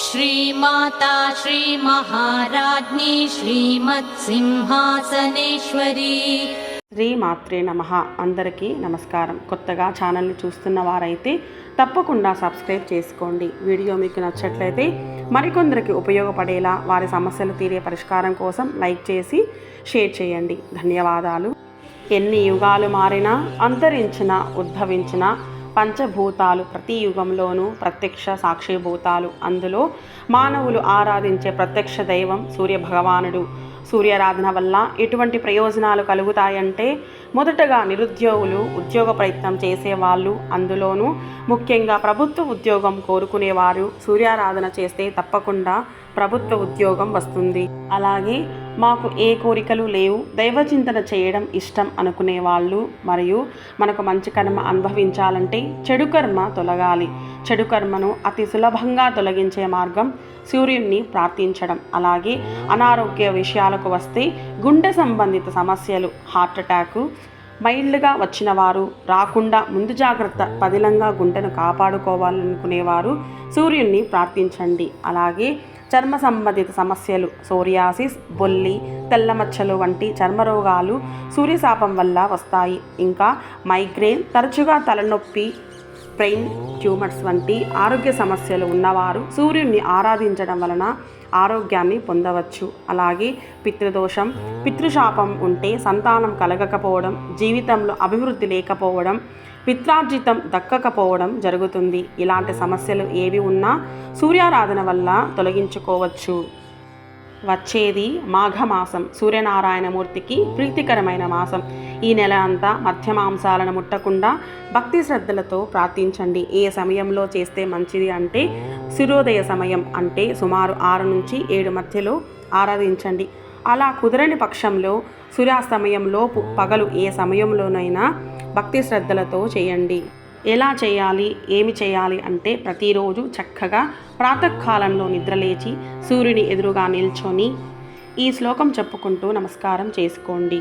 श्रीमाता श्रीमहाराज्ञी श्रीमत्सिंहासनेश्वरी శ్రీ మాత్రే నమ అందరికీ నమస్కారం కొత్తగా ఛానల్ని చూస్తున్న వారైతే తప్పకుండా సబ్స్క్రైబ్ చేసుకోండి వీడియో మీకు నచ్చట్లయితే మరికొందరికి ఉపయోగపడేలా వారి సమస్యలు తీరే పరిష్కారం కోసం లైక్ చేసి షేర్ చేయండి ధన్యవాదాలు ఎన్ని యుగాలు మారినా అంతరించిన ఉద్భవించిన పంచభూతాలు ప్రతి యుగంలోనూ ప్రత్యక్ష సాక్షిభూతాలు. అందులో మానవులు ఆరాధించే ప్రత్యక్ష దైవం సూర్య భగవానుడు సూర్యారాధన వల్ల ఎటువంటి ప్రయోజనాలు కలుగుతాయంటే మొదటగా నిరుద్యోగులు ఉద్యోగ ప్రయత్నం చేసేవాళ్ళు. అందులోనూ ముఖ్యంగా ప్రభుత్వ ఉద్యోగం కోరుకునేవారు. సూర్యారాధన చేస్తే తప్పకుండా ప్రభుత్వ ఉద్యోగం వస్తుంది. అలాగే మాకు ఏ కోరికలు లేవు. దైవచింతన చేయడం ఇష్టం అనుకునే వాళ్ళు మరియు మనకు మంచి కర్మ అనుభవించాలంటే చెడు కర్మ తొలగాలి. చెడు కర్మను అతి సులభంగా తొలగించే మార్గం సూర్యుడిని ప్రార్థించడం. అలాగే అనారోగ్య విషయాలకు వస్తే గుండె సంబంధిత సమస్యలు హార్ట్ అటాకు మైల్డ్గా వచ్చిన వారు రాకుండా ముందు జాగ్రత్త పదిలంగా గుంటను కాపాడుకోవాలనుకునేవారు సూర్యుడిని ప్రార్థించండి. అలాగే చర్మ సంబంధిత సమస్యలు సోరియాసిస్ బొల్లి తెల్లమచ్చలు వంటి చర్మ రోగాలు సూర్యశాపం వల్ల వస్తాయి. ఇంకా మైగ్రేన్ తరచుగా తలనొప్పి బ్రెయిన్ ట్యూమర్స్ వంటి ఆరోగ్య సమస్యలు ఉన్నవారు సూర్యుడిని ఆరాధించడం వలన ఆరోగ్యాన్ని పొందవచ్చు. అలాగే పితృదోషం పితృశాపం ఉంటే సంతానం కలగకపోవడం జీవితంలో అభివృద్ధి లేకపోవడం పిత్రార్జితం దక్కకపోవడం జరుగుతుంది. ఇలాంటి సమస్యలు ఏవి ఉన్నా సూర్యారాధన వల్ల తొలగించుకోవచ్చు. వచ్చేది మాఘమాసం సూర్యనారాయణమూర్తికి ప్రీతికరమైన మాసం. ఈ నెల అంతా మధ్య మాంసాలను ముట్టకుండా భక్తి శ్రద్ధలతో ప్రార్థించండి. ఏ సమయంలో చేస్తే మంచిది అంటే సూర్యోదయ సమయం అంటే సుమారు ఆరు నుంచి ఏడు మధ్యలో ఆరాధించండి. అలా కుదరని పక్షంలో సూర్యాస్తమయంలోపు పగలు ఏ సమయంలోనైనా భక్తి శ్రద్ధలతో చేయండి. ఎలా చేయాలి ఏమి చేయాలి అంటే ప్రతిరోజు చక్కగా ప్రాతకాలంలో నిద్రలేచి సూర్యుని ఎదురుగా నిల్చొని ఈ శ్లోకం చెప్పుకుంటూ నమస్కారం చేసుకోండి.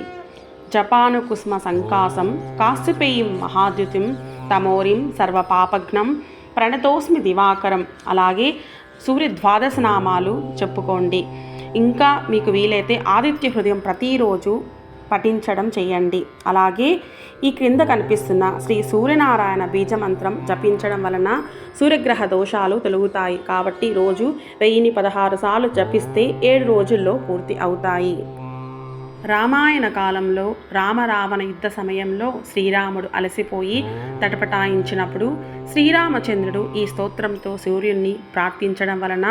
జపాను కుస్మ సంకాసం కాశ్యపేయం మహాద్యుతిం తమోరిం సర్వపాపఘ్నం ప్రణతోస్మి దివాకరం. అలాగే సూర్య ద్వాదశ నామాలు చెప్పుకోండి. ఇంకా మీకు వీలైతే ఆదిత్య హృదయం ప్రతిరోజు పఠించడం చేయండి. అలాగే ఈ క్రింద కనిపిస్తున్న శ్రీ సూర్యనారాయణ బీజమంత్రం జపించడం వలన సూర్యగ్రహ దోషాలు తొలుగుతాయి. కాబట్టి రోజు వెయ్యిని పదహారు సార్లు జపిస్తే ఏడు రోజుల్లో పూర్తి అవుతాయి. రామాయణ కాలంలో రామరావణ యుద్ధ సమయంలో శ్రీరాముడు అలసిపోయి తటపటాయించినప్పుడు శ్రీరామచంద్రుడు ఈ స్తోత్రంతో సూర్యుణ్ణి ప్రార్థించడం వలన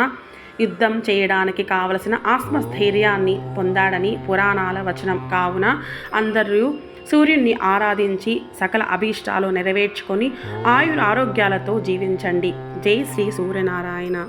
యుద్ధం చేయడానికి కావలసిన ఆత్మస్థైర్యాన్ని పొందాడని పురాణాల వచనం. కావున అందరూ సూర్యుణ్ణి ఆరాధించి సకల అభీష్టాలు నెరవేర్చుకొని ఆయుర ఆరోగ్యాలతో జీవించండి. జై శ్రీ సూర్యనారాయణ.